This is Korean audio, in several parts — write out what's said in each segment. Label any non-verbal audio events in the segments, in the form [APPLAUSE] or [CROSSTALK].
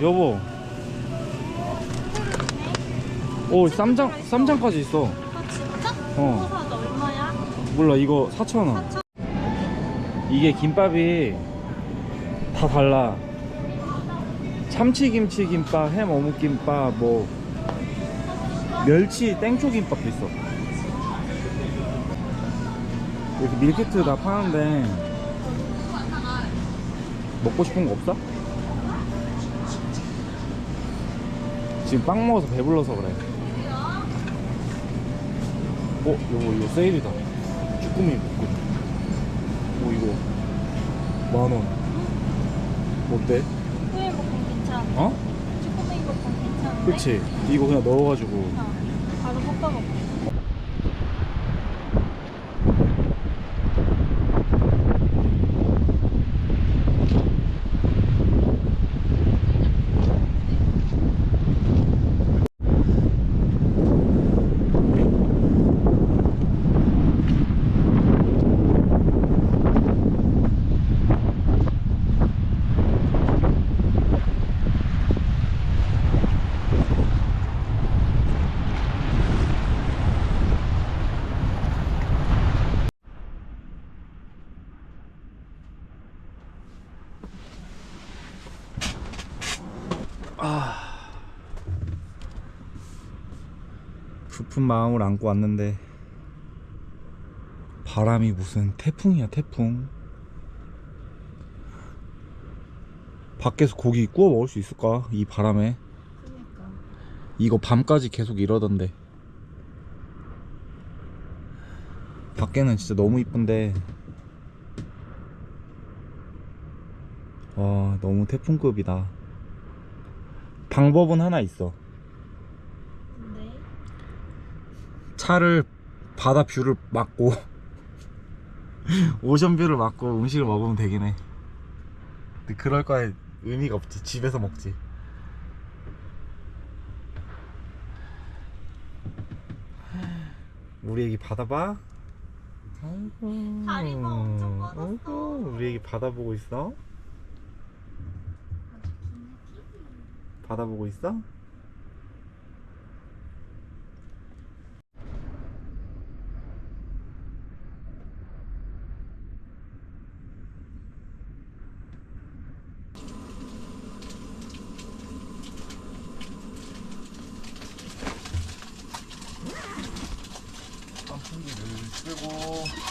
어 여보 오 쌈장 쌈장까지 있어 아 진짜? 어. 얼마야? 몰라 이거 4,000원 이게 김밥이 다 달라 참치김치 김밥, 햄 어묵 김밥, 뭐 멸치 땡초 김밥도 있어 이렇게 밀키트 다 파는데 먹고 싶은 거 없어? 지금 빵 먹어서 배불러서 그래 어? 이거 이거 세일이다 쭈꾸미 볶음 오 이거 만원 어때? 쭈꾸미 볶음 괜찮아. 어? 쭈꾸미 볶음 괜찮은데? 그치 이거 그냥 넣어가지고 어. 바로 볶아 먹고. 부푼 마음을 안고 왔는데 바람이 무슨 태풍이야 태풍. 밖에서 고기 구워 먹을 수 있을까 이 바람에? 그니까. 이거 밤까지 계속 이러던데. 밖에는 진짜 너무 이쁜데. 와 너무 태풍급이다 방법은 하나 있어. 근데? 차를 바다 뷰를 막고 [LAUGHS] 오션 뷰를 막고 음식을 먹으면 되긴 해. 근데 그럴 거에 의미가 없지. 집에서 먹지. 우리 애기 바다 봐. 아이고 다리가 엄청 뻗었어. 아이고, 우리 애기 바다 보고 있어 바다 보고 있어? 선풍기를 끄고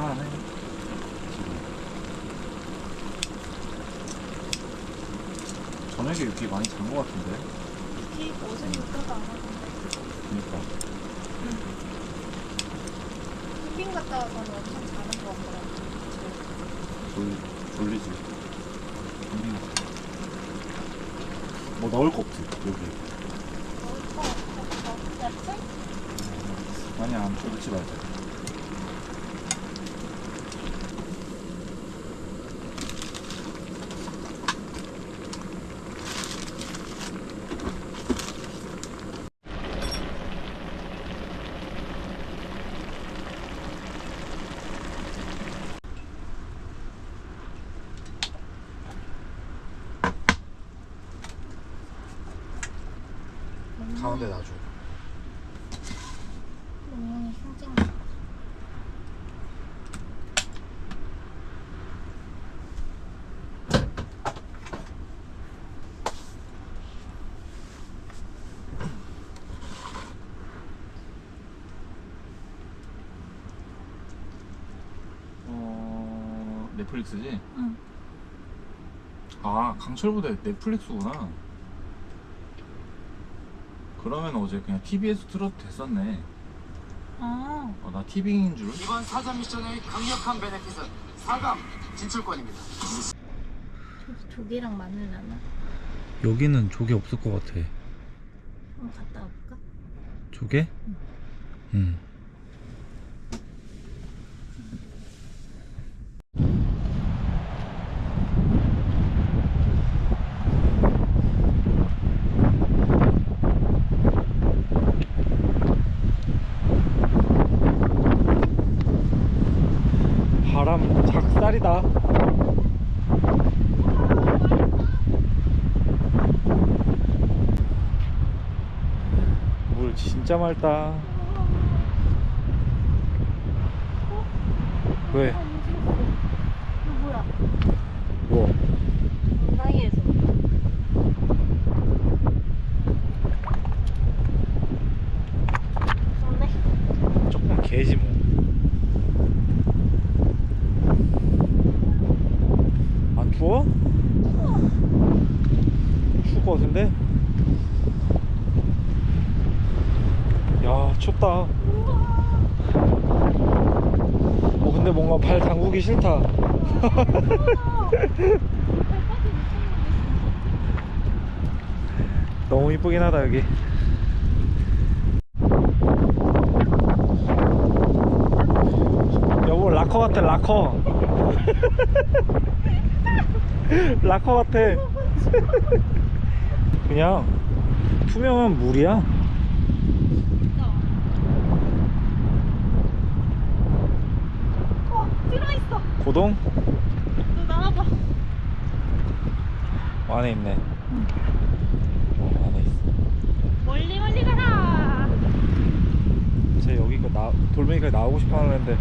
아, 네. 저녁에 이렇게 많이 잔 것 같은데. 비 옷은 입고도 안 하던데. 그니까. 캠핑 갔다 와서는 엄청 자는 거 같더라고. 졸, 졸리지. 캠핑 뭐 넣을 거 없지, 여기. 먹을 거 없어. 야채? 아니, 안 졸지 말자. 넷플릭스지? 응. 아, 강철보다 넷플릭스구나. 그러면 어제 그냥 TV에서 틀어도 됐었네. 아. 어, 나 TV인 줄. 이번 사전 미션의 강력한 베네핏은 4강 진출권입니다. 저기 조개랑 마늘 나나? 여기는 조개 없을 것 같아. 한번 갔다 와볼까? 조개? 응. 바람 작살이다. 물 진짜 맑다. 왜? 이거 뭐야? 뭐? 사이에서. 좋네. 조금 개지 뭐. 안 추워? 추울 것 같은데? 야 춥다. 어 근데 뭔가 발 담그기 싫다. [LAUGHS] 너무 이쁘긴 하다 여기. 여보 락커 같아 락커. [LAUGHS] 락커 같아. [LAUGHS] 그냥 투명한 물이야 어, 들어있어. 고동 너 나와봐. 안에 있네 어, 안에 있어 멀리 멀리 가라. 쟤 여기 그 나, 돌멩이가 나오고 싶어 하는데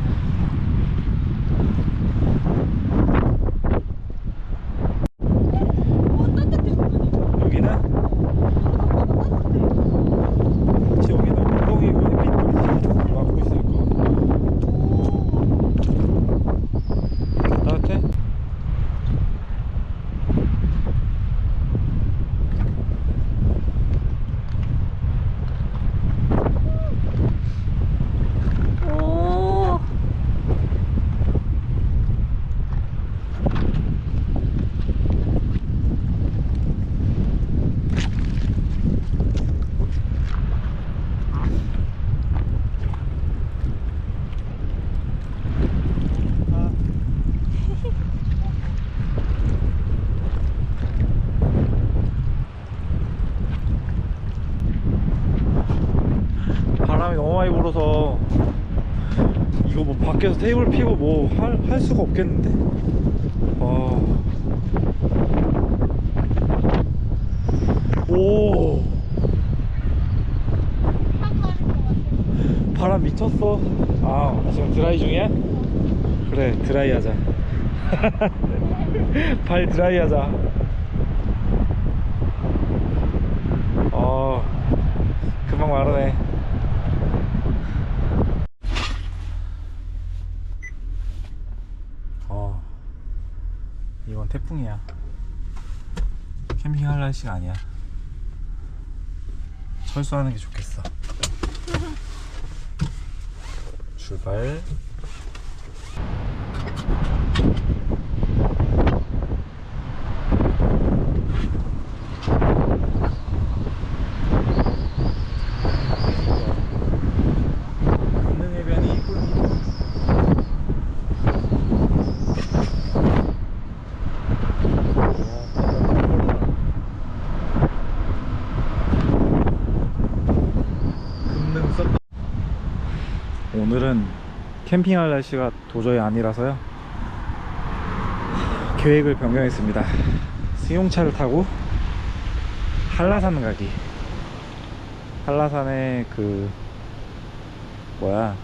어, 따뜻해. 여기는 쟤 여기는 엉덩이 햇빛 막고 있으니까 따뜻해? 오. 바람이 너무 많이 불어서 이거 뭐 밖에서 테이블 피고 뭐 할 할 수가 없겠는데? 아. 오 바람 미쳤어 아 지금 드라이 중이야? 그래 드라이 하자 [LAUGHS] 발 드라이 하자 어 금방 마르네 어 이건 태풍이야. 캠핑할 날씨가 아니야. 철수하는 게 좋겠어. 출발 있는 해변이 꿀 오늘은 캠핑할 날씨가 도저히 아니라서요. 계획을 변경했습니다. 승용차를 타고 한라산 가기. 한라산에 그 뭐야?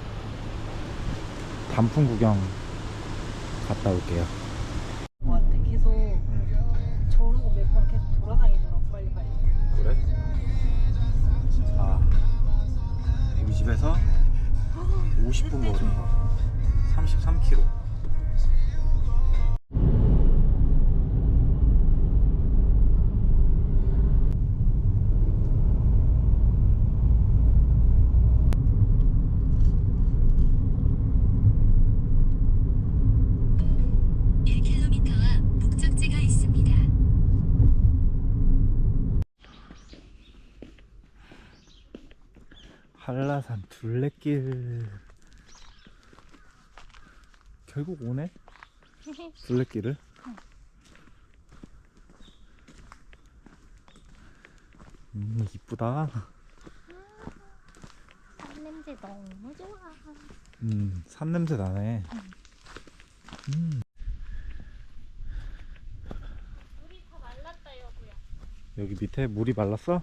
단풍 구경 갔다 올게요 50분 거리 33km 앞 목적지가 있습니다. 한라산 둘레길 결국 오네? [LAUGHS] 둘레길을 음 이쁘다. 냄새 너무 좋아. 음 산냄새 나네. 음. 물이 다 말랐다 여보야. 여기 밑에 물이 말랐어?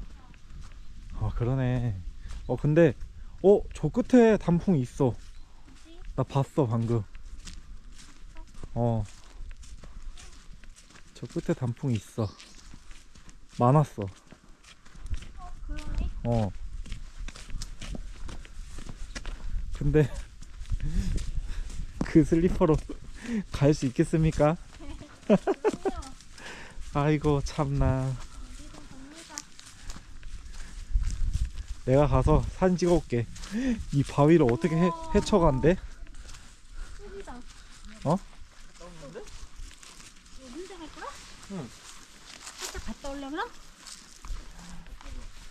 아 그러네. 어 근데 어저 끝에 단풍 있어. 나 봤어 방금 어 저 끝에 단풍 있어 많았어 그러네. 어 근데 [LAUGHS] 그 슬리퍼로 [LAUGHS] 갈 수 있겠습니까? [LAUGHS] 아이고 참나. 내가 가서 사진 찍어 올게 이 바위를 어떻게 해, 헤쳐간대? 여기다. 어? 이거 혼자 갈 거야? 응. 살짝 갔다 올래 그럼?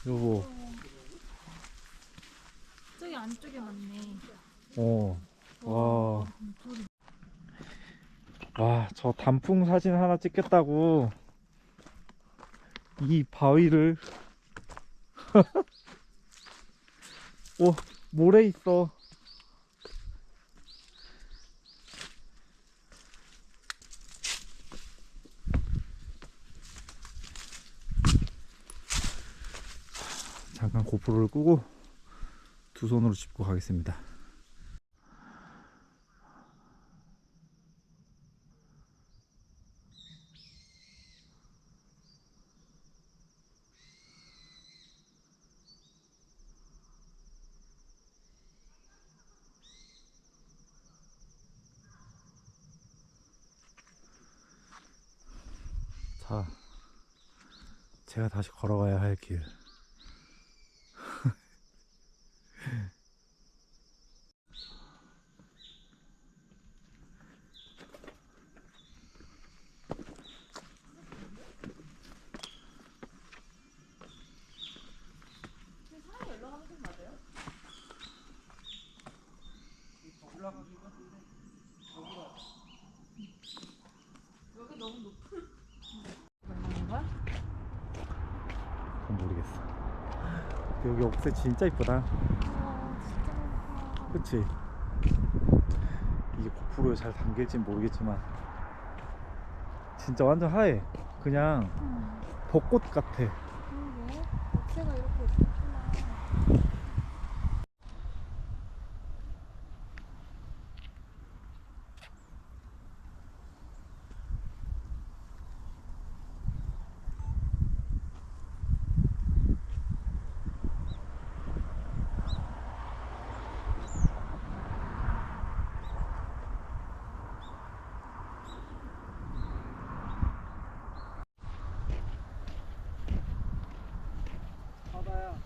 여보 저기 안쪽에 맞네. 어. 와. 음, 둘이. 와, 저 단풍 사진 하나 찍겠다고 이 바위를 [LAUGHS] 오, 모래 있어. 고프로를 끄고 두 손으로 짚고 가겠습니다. 자, 제가 다시 걸어가야 할 길. 올라가는 거야? 그건 모르겠어. 여기 옥새 진짜 이쁘다. 많다. 그치? 이게 고프로에 잘 담길진 모르겠지만 진짜 완전 하얘. 그냥 응. 벚꽃 같아. 그러게. 어째가 이렇게 예쁘구나. 바다야.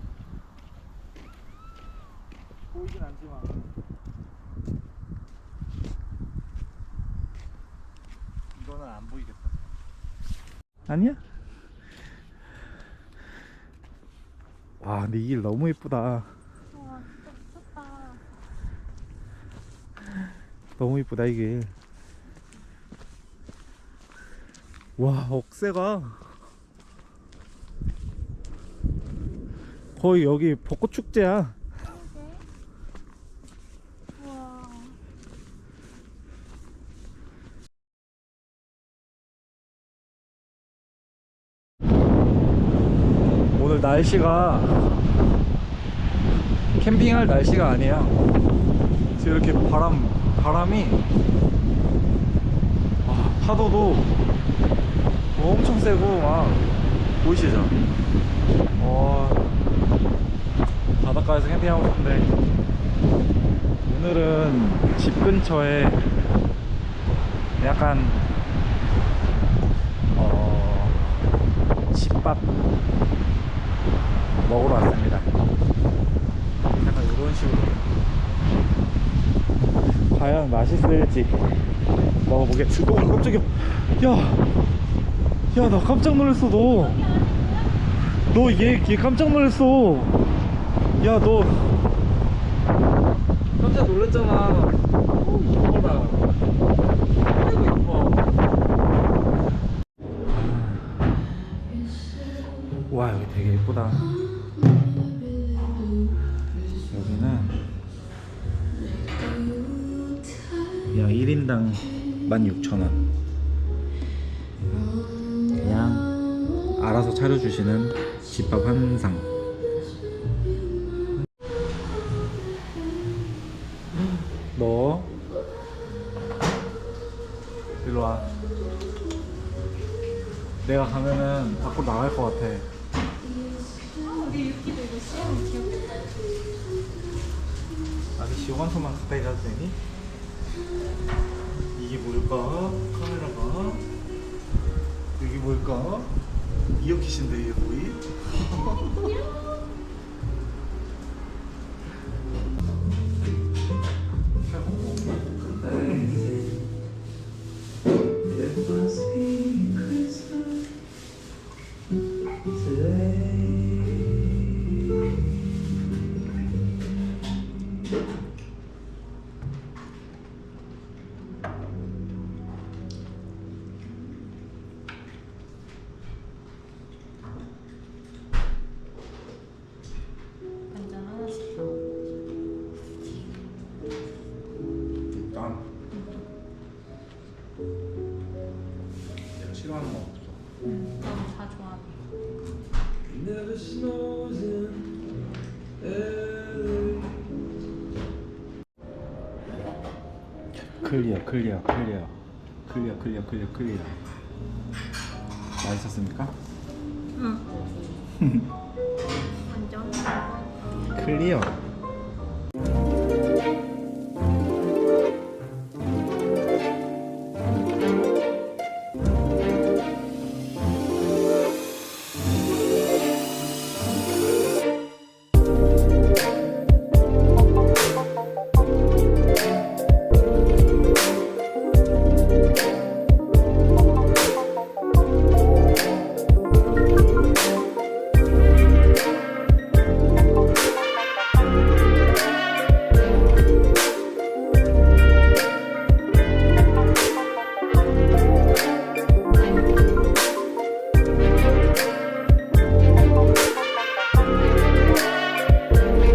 보이진 않지만. 이거는 안 보이겠다. 아니야? 와, 근데 이 길 너무 예쁘다. 와 진짜 미쳤다. 너무 이쁘다 이게 와 억새가 거의 여기 벚꽃 축제야 그러게. 우와. 오늘 날씨가 캠핑할 날씨가 아니야 지금 이렇게 바람 바람이 와, 파도도 엄청 세고 막 보이시죠? 와 바닷가에서 캠핑하고 싶은데 오늘은 집 근처에 약간 어 집밥 먹으러 왔습니다. 약간 이런 식으로. 과연 맛있을지 먹어보겠습니다. 오, 깜짝이야. 야! 야, 나 깜짝 놀랐어, 너. 너 얘, 얘 깜짝 놀랐어. 야, 너. 깜짝 놀랐잖아. 오, 이뻐라. 아이고, 이뻐. 와, 여기 되게 예쁘다. 1인당 16,000원. 그냥 알아서 차려주시는 집밥 한상. 너 일로 와. 내가 가면은 밖으로 나갈 것 같아. 우리 귀엽겠다. 아저씨 원소만 가까이 가도 되니? 이게 뭘까? 이어키신데 클리어 클리어 클리어 클리어 클리어 클리어 클리어 맛있었습니까? 응. [LAUGHS] 완전. 클리어